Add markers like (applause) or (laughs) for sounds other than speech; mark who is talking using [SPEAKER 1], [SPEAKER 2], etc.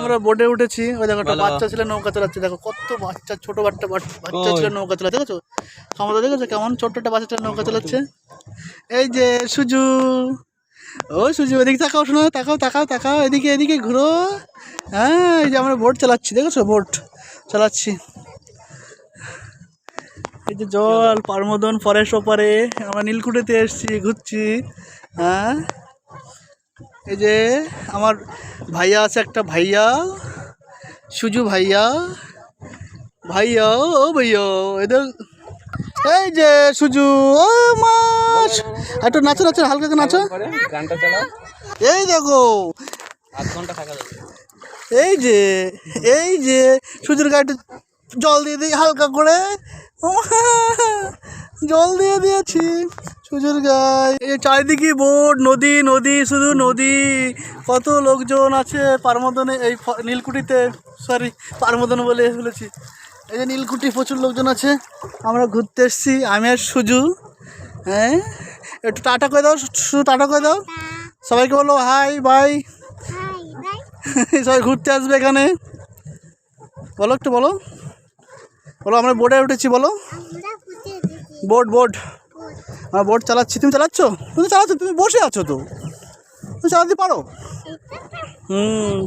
[SPEAKER 1] আমরা বোটে উঠেছি ওই দেখো একটা বাচ্চা ছেলে নৌকা চালাচ্ছে দেখো কত বাচ্চা ছোট বাচ্চা বাচ্চা ছেলে নৌকা চালাচ্ছে দেখেছ? ক্ষমতা দেখেছ? কেমন ছোট্ট একটা বাচ্চা ছেলে নৌকা চালাচ্ছে? এই যে সুজু ও সুজু এদিকে তাকাও শোনো তাকাও তাকাও তাকাও এদিকে এদিকে ঘুরো। হ্যাঁ এই যে আমরা বোট চালাচ্ছি দেখেছ? বোট চালাচ্ছি। এই যে জল পারমদন ফরেস্ট ওপারে আমরা নীলকুঠিতে এসছি ঘুরছি। হ্যাঁ। এই যে আমার ভাইয়া আছে, একটা ভাইয়া, সুজু ভাইয়া ভাইয়া, ও ভাইয়া, এদের, এই যে সুজু, ও মাস একটু নাচো নাচো, হালকা নাচো। এই দেখো। এই যে এই যে, সুজুর গায়ে জল দিয়ে দিই, হালকা করে। জল দিয়ে দিয়েছি। সুজুর গায়ে এই চারিদিকে বোট নদী নদী শুধু নদী। কত লোকজন আছে পারমদনে এই নীলকুঠিতে? সরি পারমদন বলে বলেছি। এই যে নীলকুঠি প্রচুর লোকজন আছে। আমরা ঘুরতে এসেছি। আমি আর সুজু। হ্যাঁ? একটু টাটা করে দাও শুধু টাটা করে দাও। সবাইকে বলো হাই বাই (laughs) সবাই ঘুরতে আসবে এখানে। বলো একটু বলো। বলো আমরা বোটে উঠেছি বলো। বোট বোট আমরা বোট চালাচ্ছি। তুমি চালাচ্ছ? তুমি চালাচ্ছ তুমি বসে আছো তো। তুমি চালাতে পারো? হুম।